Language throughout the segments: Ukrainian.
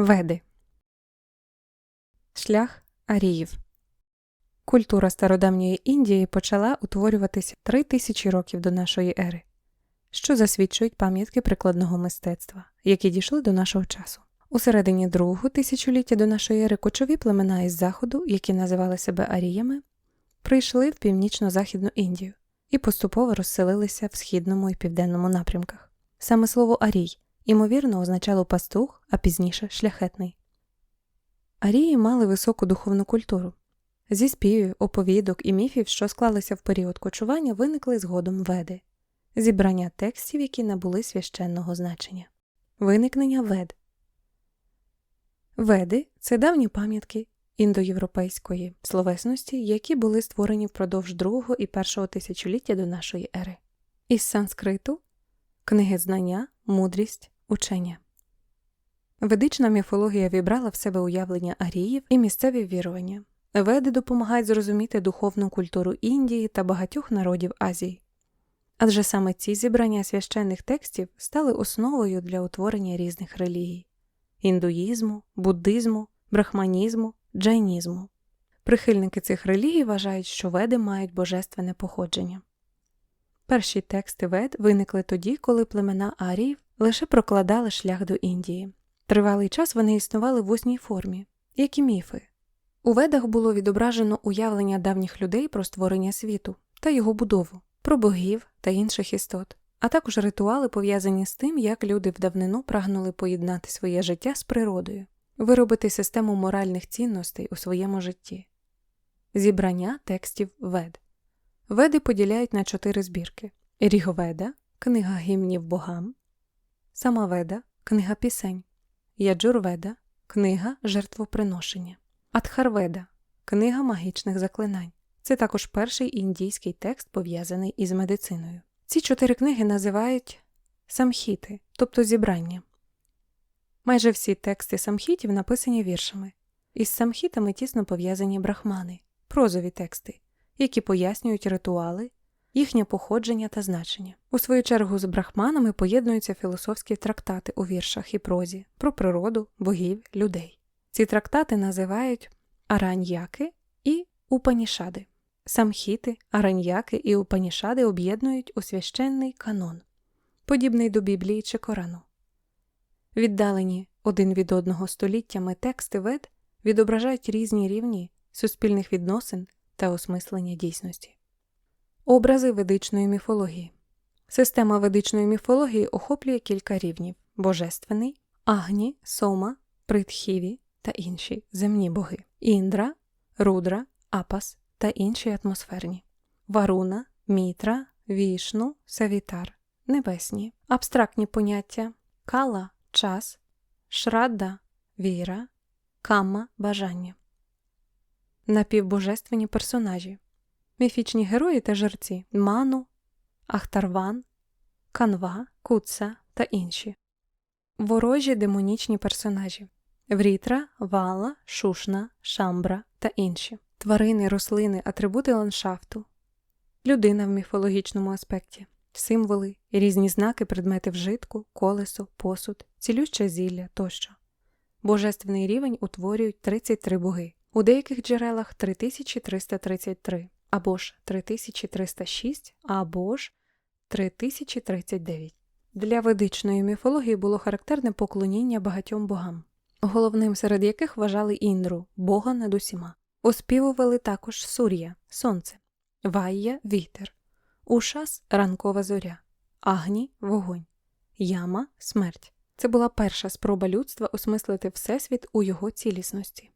Веди Шлях Аріїв Культура стародавньої Індії почала утворюватися три тисячі років до нашої ери, що засвідчують пам'ятки прикладного мистецтва, які дійшли до нашого часу. У середині другого тисячоліття до нашої ери кочові племена із заходу, які називали себе аріями, прийшли в північно-західну Індію і поступово розселилися в східному і південному напрямках. Саме слово арій ймовірно означало пастух, а пізніше шляхетний. Арії мали високу духовну культуру. Зі співів, оповідок і міфів, що склалися в період кочування, виникли згодом веди зібрання текстів, які набули священного значення. Виникнення вед. Веди це давні пам'ятки індоєвропейської словесності, які були створені впродовж другого і першого тисячоліття до нашої ери. Із санскриту книги знання, мудрість, учення. Ведична міфологія вібрала в себе уявлення аріїв і місцеві вірування. Веди допомагають зрозуміти духовну культуру Індії та багатьох народів Азії. Адже саме ці зібрання священних текстів стали основою для утворення різних релігій індуїзму, буддизму, брахманізму, джайнізму. Прихильники цих релігій вважають, що веди мають божественне походження. Перші тексти вед виникли тоді, коли племена аріїв лише прокладали шлях до Індії. Тривалий час вони існували в усній формі, як і міфи. У ведах було відображено уявлення давніх людей про створення світу та його будову, про богів та інших істот, а також ритуали, пов'язані з тим, як люди в давнину прагнули поєднати своє життя з природою, виробити систему моральних цінностей у своєму житті. Зібрання текстів вед. Веди поділяють на чотири збірки: Ріговеда, книга гімнів богам, Самаведа, книга пісень, Яджурведа, книга жертвоприношення, Атхарведа, книга магічних заклинань. Це також перший індійський текст, пов'язаний із медициною. Ці чотири книги називають самхіти, тобто зібрання. Майже всі тексти самхітів написані віршами. Із самхітами тісно пов'язані брахмани, прозові тексти, які пояснюють ритуали, їхнє походження та значення. У свою чергу з брахманами поєднуються філософські трактати у віршах і прозі про природу, богів, людей. Ці трактати називають араньяки і упанішади. Самхіти, араньяки і упанішади об'єднують у священний канон, подібний до Біблії чи Корану. Віддалені один від одного століттями тексти вед відображають різні рівні суспільних відносин та осмислення дійсності. Образи ведичної міфології. Система ведичної міфології охоплює кілька рівнів божественний, агні, сома, притхіві та інші земні боги, індра, рудра, апас та інші атмосферні, варуна, мітра, вішну, савітар, небесні, абстрактні поняття, кала, час, шрадда, віра, камма, бажання, напівбожественні персонажі, міфічні герої та жерці ману, ахтарван, канва, куца та інші, ворожі демонічні персонажі. Врітра, вала, шушна, шамбра та інші тварини, рослини, атрибути ландшафту, людина в міфологічному аспекті, символи, різні знаки, предмети вжитку, колесо, посуд, цілюща зілля тощо. Божественний рівень утворюють 33 боги, у деяких джерелах 3333, або ж 3306, або ж 3039. Для ведичної міфології було характерне поклоніння багатьом богам, головним серед яких вважали Індру, бога над усіма. Оспівували також Сур'я, сонце, Вайя вітер, Ушас ранкова зоря, Агні вогонь, Яма смерть. Це була перша спроба людства осмислити Всесвіт у його цілісності.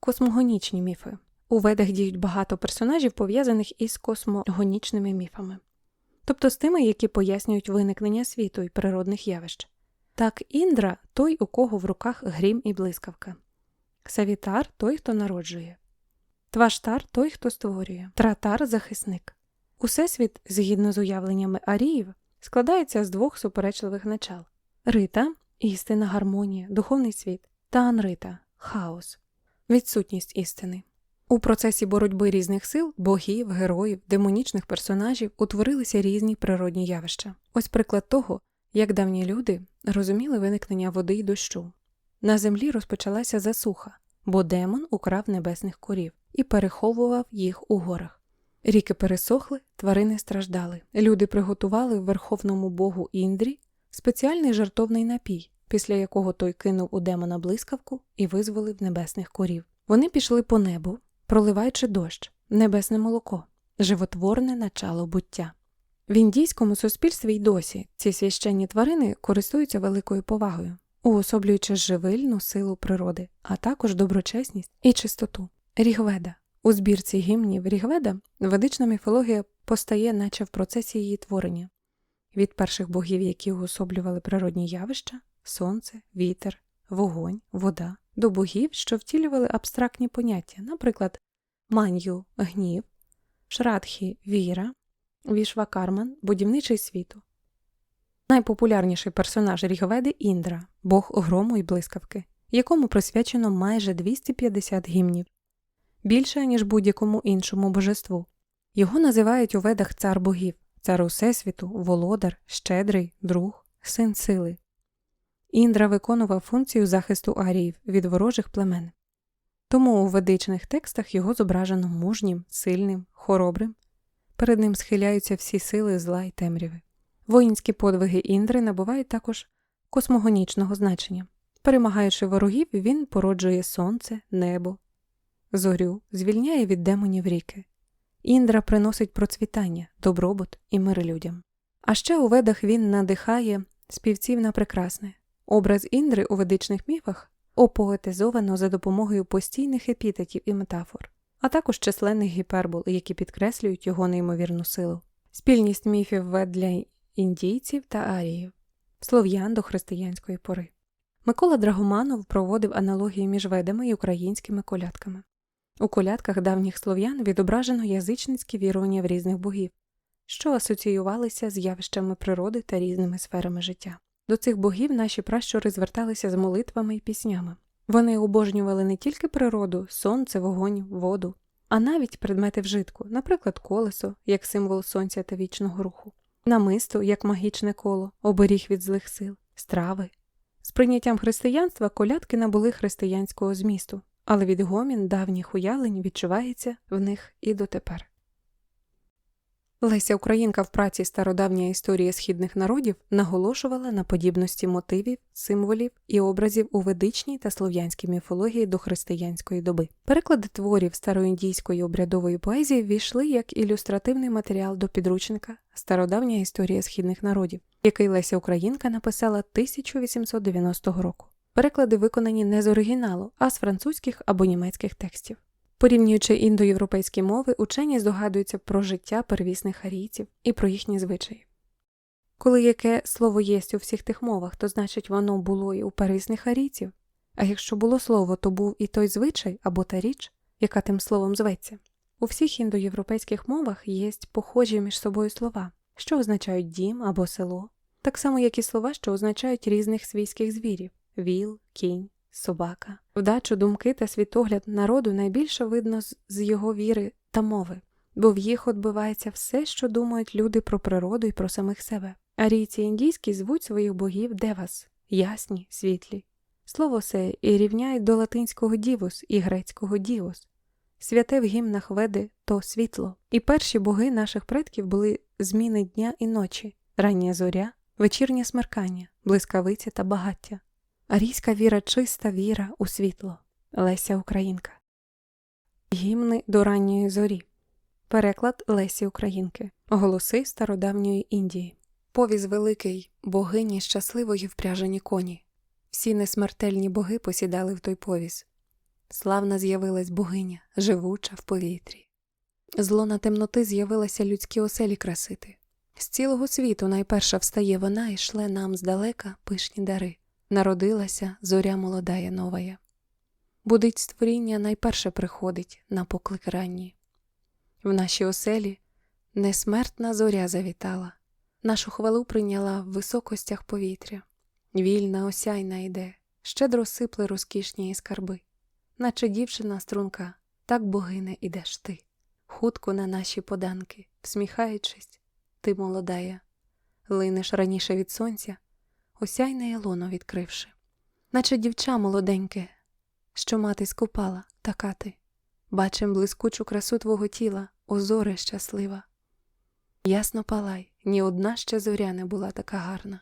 Космогонічні міфи. У ведах діють багато персонажів, пов'язаних із космогонічними міфами, тобто з тими, які пояснюють виникнення світу і природних явищ. Так Індра той, у кого в руках грім і блискавка. Савітар той, хто народжує, Тваштар той, хто створює, тратар захисник. Усесвіт, згідно з уявленнями аріїв, складається з двох суперечливих начал рита істина, гармонія, духовний світ, та анрита хаос, відсутність істини. У процесі боротьби різних сил, богів, героїв, демонічних персонажів утворилися різні природні явища. Ось приклад того, як давні люди розуміли виникнення води й дощу. На землі розпочалася засуха, бо демон украв небесних корів і переховував їх у горах. Ріки пересохли, тварини страждали. Люди приготували верховному богу Індрі спеціальний жартовний напій, після якого той кинув у демона блискавку і визволив небесних корів. Вони пішли по небу, проливаючи дощ, небесне молоко, животворне начало буття. В індійському суспільстві й досі ці священні тварини користуються великою повагою, уособлюючи живильну силу природи, а також доброчесність і чистоту. Рігведа у збірці гімнів Рігведа ведична міфологія постає, наче в процесі її творення від перших богів, які уособлювали природні явища сонце, вітер, вогонь, вода, до богів, що втілювали абстрактні поняття, наприклад, манью гнів, шрадхі віра, вішвакарман будівничий світу. Найпопулярніший персонаж Рігведи Індра, бог грому і блискавки, якому присвячено майже 250 гімнів, більше, ніж будь-якому іншому божеству. Його називають у ведах цар богів, цар Усесвіту, володар, щедрий, друг, син сили. Індра виконував функцію захисту аріїв від ворожих племен. Тому у ведичних текстах його зображено мужнім, сильним, хоробрим. Перед ним схиляються всі сили зла й темряви. Воїнські подвиги Індри набувають також космогонічного значення. Перемагаючи ворогів, він породжує сонце, небо, зорю, звільняє від демонів ріки. Індра приносить процвітання, добробут і мир людям. А ще у ведах він надихає співців на прекрасне. Образ Індри у ведичних міфах опоетизовано за допомогою постійних епітетів і метафор, а також численних гіпербол, які підкреслюють його неймовірну силу. Спільність міфів вед для індійців та аріїв, слов'ян до християнської пори. Микола Драгоманов проводив аналогії між ведами і українськими колядками. У колядках давніх слов'ян відображено язичницькі вірування в різних богів, що асоціювалися з явищами природи та різними сферами життя. До цих богів наші пращури зверталися з молитвами і піснями. Вони обожнювали не тільки природу, сонце, вогонь, воду, а навіть предмети вжитку, наприклад, колесо, як символ сонця та вічного руху, намисто, як магічне коло, оберіг від злих сил, страви. З прийняттям християнства колядки набули християнського змісту, але відгомін давніх уявлень відчувається в них і дотепер. Леся Українка в праці Стародавня історія східних народів наголошувала на подібності мотивів, символів і образів у ведичній та слов'янській міфології до християнської доби. Переклади творів староіндійської обрядової поезії ввійшли як ілюстративний матеріал до підручника Стародавня історія східних народів, який Леся Українка написала 1890 року. Переклади виконані не з оригіналу, а з французьких або німецьких текстів. Порівнюючи індоєвропейські мови, учені здогадуються про життя первісних арійців і про їхні звичаї. Коли яке слово єсть у всіх тих мовах, то значить воно було і у первісних арійців, а якщо було слово, то був і той звичай або та річ, яка тим словом зветься. У всіх індоєвропейських мовах є похожі між собою слова, що означають дім або село, так само як і слова, що означають різних свійських звірів віл, кінь, собака. Вдачу, думки та світогляд народу найбільше видно з його віри та мови, бо в їх відбувається все, що думають люди про природу і про самих себе. Арійці індійські звуть своїх богів девас, ясні, світлі. Слово се і рівняють до латинського дівус і грецького діос. Святе в гімнах веди то світло, і перші боги наших предків були зміни дня і ночі, рання зоря, вечірнє смеркання, блискавиця та багаття. Арійська віра чиста віра у світло. Леся Українка. Гімни до ранньої зорі. Переклад Лесі Українки. Голоси стародавньої Індії. Повіз великий, богині щасливої впряжені коні. Всі несмертельні боги посідали в той повіз. Славна з'явилась богиня, живуча в повітрі. Зло на темноти з'явилася людські оселі красити. З цілого світу найперша встає вона і шле нам здалека пишні дари. Народилася зоря молодая новая. Будить створіння найперше приходить на поклик ранній. В нашій оселі несмертна зоря завітала, нашу хвалу прийняла в високостях повітря, вільна осяйна йде, щедро сипле розкішні скарби, наче дівчина струнка, так богине ідеш ти, хутко на наші поданки, всміхаючись, ти молодая, линеш раніше від сонця осяйне ялоно відкривши. наче дівча молоденьке, що мати скупала, така ти. Бачим блискучу красу твого тіла, озоре щаслива. Ясно палай, ні одна ще зоря не була така гарна.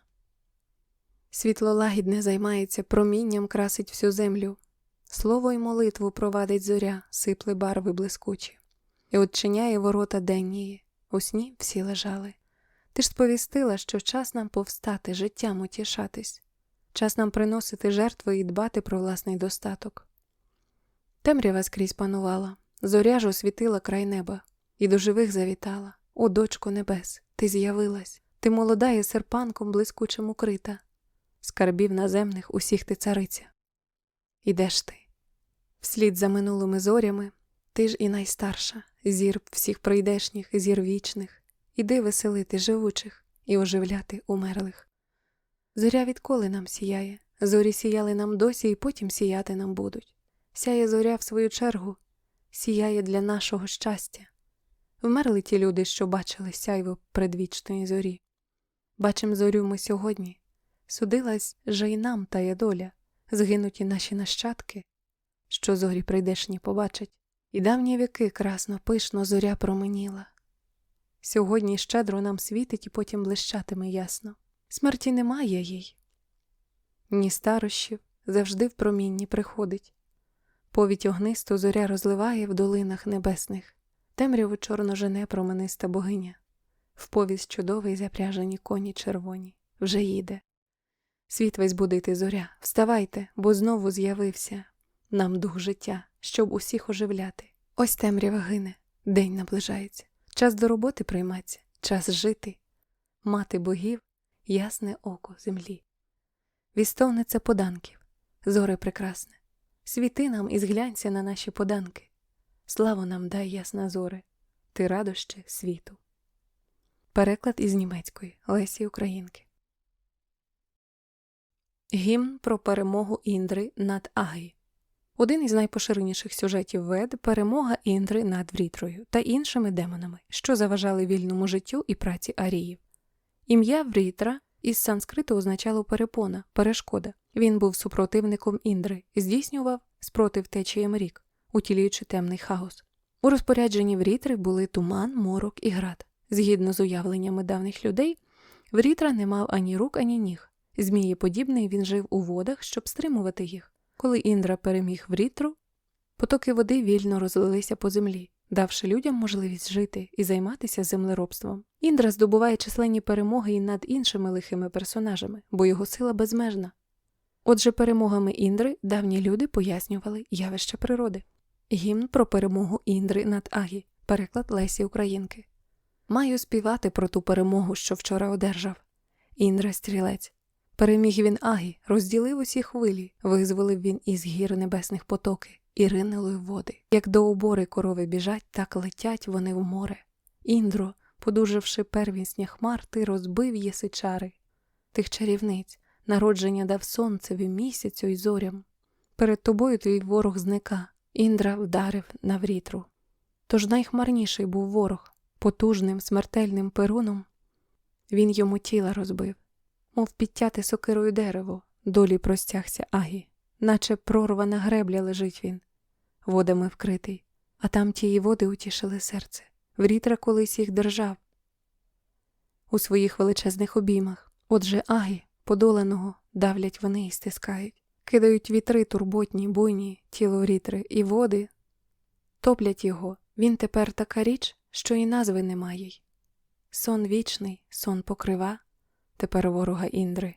Світло лагідне займається, промінням красить всю землю. Слово й молитву провадить зоря, сипле барви блискучі, і отчиняє ворота деннії, у сні всі лежали. Ти ж сповістила, що час нам повстати, життям утішатись, час нам приносити жертви і дбати про власний достаток. Темрява скрізь панувала, зоря ж освітила край неба, і до живих завітала. О, дочко небес, ти з'явилась, ти молода і серпанком блискучим укрита, скарбів наземних усіх ти цариця. Ідеш ти, вслід за минулими зорями, ти ж і найстарша, зір всіх прийдешніх, зір вічних, іди веселити живучих і оживляти умерлих. Зоря відколи нам сіяє, зорі сіяли нам досі і потім сіяти нам будуть. Сяє зоря в свою чергу, сіяє для нашого щастя. Вмерли ті люди, що бачили сяйво предвічної зорі. Бачим зорю ми сьогодні. Судилась же й нам тая доля, згинуті наші нащадки, що зорі прийдешні побачать, і давні віки красно, пишно зоря променіла. Сьогодні щедро нам світить і потім блищатиме ясно. Смерті немає їй. Ні старощів завжди в промінні приходить. Повідь огнисту зоря розливає в долинах небесних, темряву чорно жене промениста богиня, в повість чудовий запряжені коні червоні, вже їде. Світ весь будити зоря, вставайте, бо знову з'явився нам дух життя, щоб усіх оживляти. Ось темрява гине, день наближається, час до роботи прийматься, час жити, мати богів, ясне око землі. Вістовниця поданків, зоре прекрасне, світи нам і зглянься на наші поданки. Славу нам дай ясна зоре, ти радоще світу. Переклад із німецької Лесі Українки. Гімн про перемогу Індри над Агі. Один із найпоширеніших сюжетів Вед перемога Індри над Врітрою та іншими демонами, що заважали вільному життю і праці аріїв. Ім'я Врітра із санскриту означало перепона, перешкода. Він був супротивником Індри, здійснював спротив течіям рік, утілюючи темний хаос. У розпорядженні Врітри були туман, морок і град. Згідно з уявленнями давніх людей, Врітра не мав ані рук, ані ніг. Змієподібний він жив у водах, щоб стримувати їх. Коли Індра переміг Врітру, потоки води вільно розлилися по землі, давши людям можливість жити і займатися землеробством. Індра здобуває численні перемоги і над іншими лихими персонажами, бо його сила безмежна. Отже, перемогами Індри давні люди пояснювали явища природи. Гімн про перемогу Індри над Агі, переклад Лесі Українки. Маю співати про ту перемогу, що вчора одержав. Індра стрілець. Переміг він Агі, розділив усі хвилі, визволив він із гір небесних потоки і ринули води. Як до обори корови біжать, так летять вони в море. Індро, подужавши первісня хмар, ти розбив єси чари. Тих чарівниць, народження дав сонцеві місяцю й зорям. Перед тобою твій ворог зника, Індра вдарив на врітру. Тож найхмарніший був ворог, потужним смертельним перуном. Він йому тіла розбив мов підтяти сокирою дерево, долі простягся Агі, наче прорвана гребля лежить він, водами вкритий, а там тії води утішили серце. Врітра колись їх держав у своїх величезних обіймах. Отже, Агі, подоланого, давлять вони і стискають, кидають вітри турботні, буйні, тіло врітри, і води, топлять його. Він тепер така річ, що і назви немає. Сон вічний, сон покрива, тепер ворога Індри.